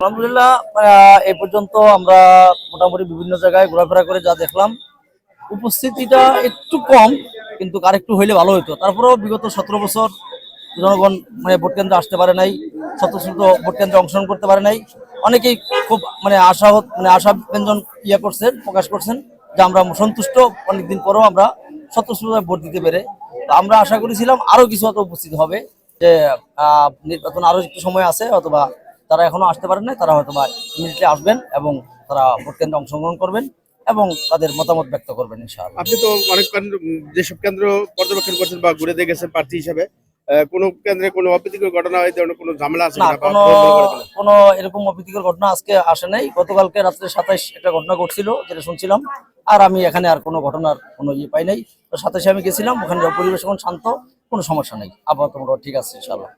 আলহামদুলিল্লাহ এই পর্যন্ত আমরা মোটামুটি বিভিন্ন জায়গায় ঘোরাফেরা করে যা দেখলাম। উপস্থিতিটা একটু কম, কিন্তু আরেকটু হইলে ভালো হতো তারপরেও বিগত সতেরো বছর জনগণ মানে ভোট কেন্দ্রে আসতে পারে নাই শত শত ভোট কেন্দ্রে অংশগ্রহণ করতে পারে নাই। অনেকেই খুব মানে আশা মানে আশা ব্যঞ্জন ইয়ে করছেন, প্রকাশ করছেন যে আমরা সন্তুষ্ট। অনেকদিন পরেও আমরা স্বতঃস্ফূর্তভাবে ভোট দিতে পেরে। আমরা আশা করেছিলাম আরও কিছু হয়তো উপস্থিত হবে, যে নির্বাচন আরও একটু সময় আছে, অথবা তারা এখনও আসতে পারেন না তারা হয়তো বা ইমিডিয়েটলি আসবেন এবং তারা ভোট কেন্দ্রে অংশগ্রহণ করবেন এবং তাদের মতামত ব্যক্ত করবেন ইনশাআল্লাহ। আপনি তো অনেক কেন্দ্র যেসব কেন্দ্র পর্যবেক্ষণ করছেন বা ঘুরে দিয়ে গেছেন প্রার্থী হিসেবে কোনো কেন্দ্রে কোনো অপ্রীতিকর ঘটনা ধরনের কোনো ঝামেলা আছে না কোনো এরকম অপ্রীতিকর ঘটনা আজকে আসে নাই। গতকালকে রাত্রে সাতাইশ একটা ঘটনা ঘটছিল যেটা শুনছিলাম। আর আমি এখানে আর কোনো ঘটনার কোনো ইয়ে পাই নাই। তো সাতাশে আমি গেছিলাম ওখানে পরিবেশ এখন শান্ত কোনো সমস্যা নেই। আপাতত ঠিক আছে ইনশাআল্লাহ।